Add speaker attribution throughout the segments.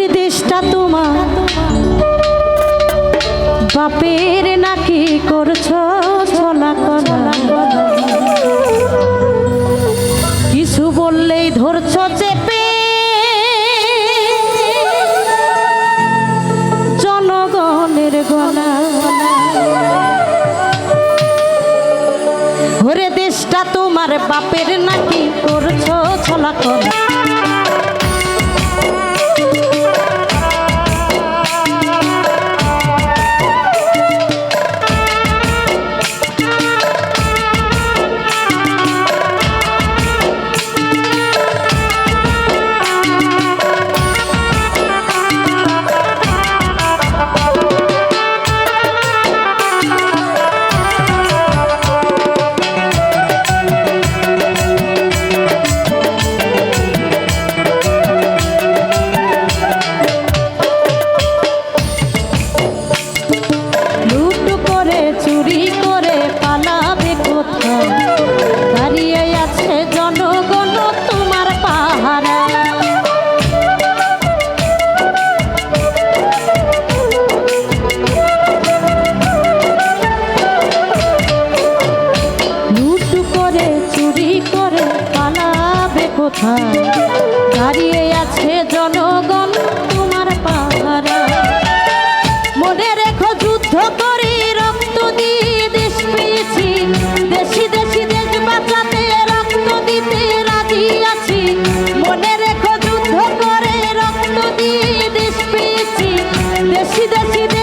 Speaker 1: ওরে দেশটা তোমার। বাপের নাকি করছ ছলা কিছু বললেই ধরছ চেপে। জনগণের গলা। ওরে দেশটা তোমার, বাপের নাকি করছ ছলা কলা দাঁড়িয়ে আছে জনগণ তোমার পাহারা করে চুরি করে আছে জনগণ দেশি দেশি দেশ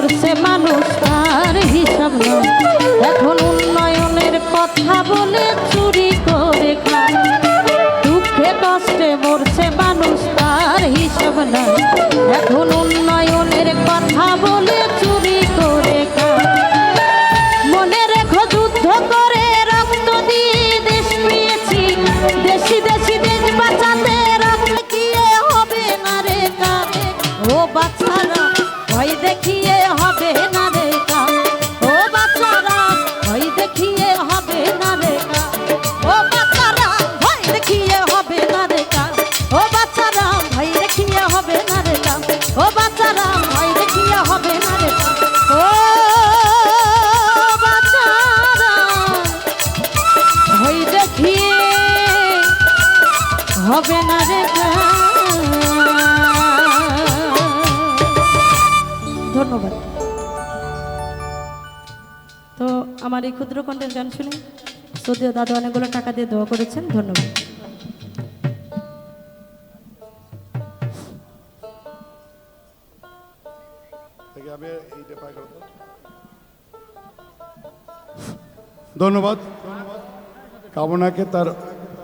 Speaker 1: মরছে মানুষ তার হিসাব এখন উন্নয়নের কথা বলে চুরি করে দুঃখে কষ্টে মরছে মানুষ তার হিসাব নয়। এখন উন্নয়নের কথা বলে চুরি করে মনে রেখো যুদ্ধ করে রক্ত দিয়ে দেশ পেয়েছি। দেশি দেশি হবে না রে ধন্যবাদ। তো আমার এই ক্ষুদ্র কণ্ঠের গান শুনে যদিও দাদা অনেকগুলো টাকা দিয়ে দোয়া করেছেন, ধন্যবাদ।
Speaker 2: ধন্যবাদ। কামনাকে তার